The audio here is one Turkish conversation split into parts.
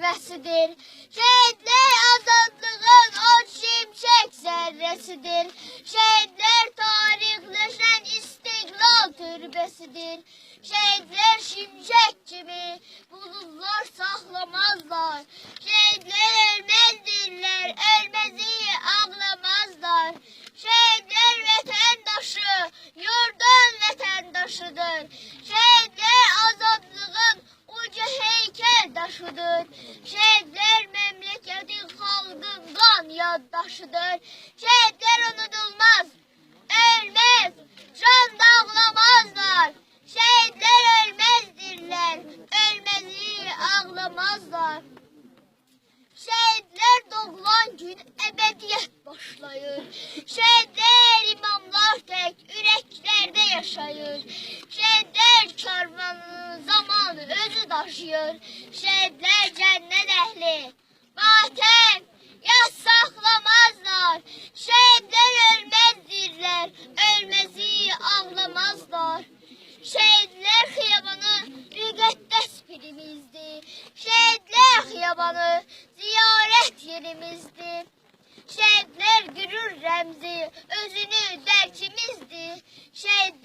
zirvəsidir. Şəhidlər azadlığın o şimşək zərrəsidir. Şəhidlər tarixləşən istiqlal türbəsidir. Şəhidlər şimşək kimi buludlar saxlamazlar. Heykel daşıdır. Şəhidlər məmləkətin xalqın qan yaddaşıdır. Şəhidlər unudulmaz, ölməz, can dağlamazlar. Şəhidlər ölməzdirlər, ölməzi ağlamazlar. Şəhidlər doğulan gün əbədiyyət başlayır. Şəhidlər imamlar tək ürəklərdə yaşayır. Zamanı özü daşıyır. Şəhidlər cənnət əhli. Matəm yas saxlamazlar. Şəhidlər ölməzdirlər, ölməzi ağlamazlar. Şehitler xiyabanı müqəddəs birimizdir. Şehitler xiyabanı ziyarət yerimizdir. Şehitler gürür rəmzi, özünü dərkimizdir. Şehitler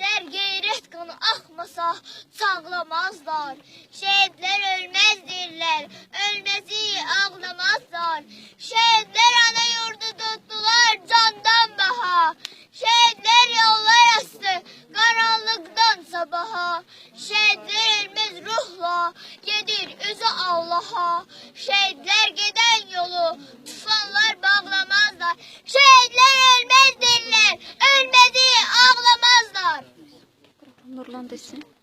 qanı axmasa sağlamazlar. Şehitler ölməzdirlər, ölməzi ağlamazlar. Şehitler ana yurdu tutdular candan baha. Şehitler yollar astı qaranlıqdan sabaha. Şehitler ölməz ruhla gedir özü Allaha. Şehitler gedən ölməzdirlər,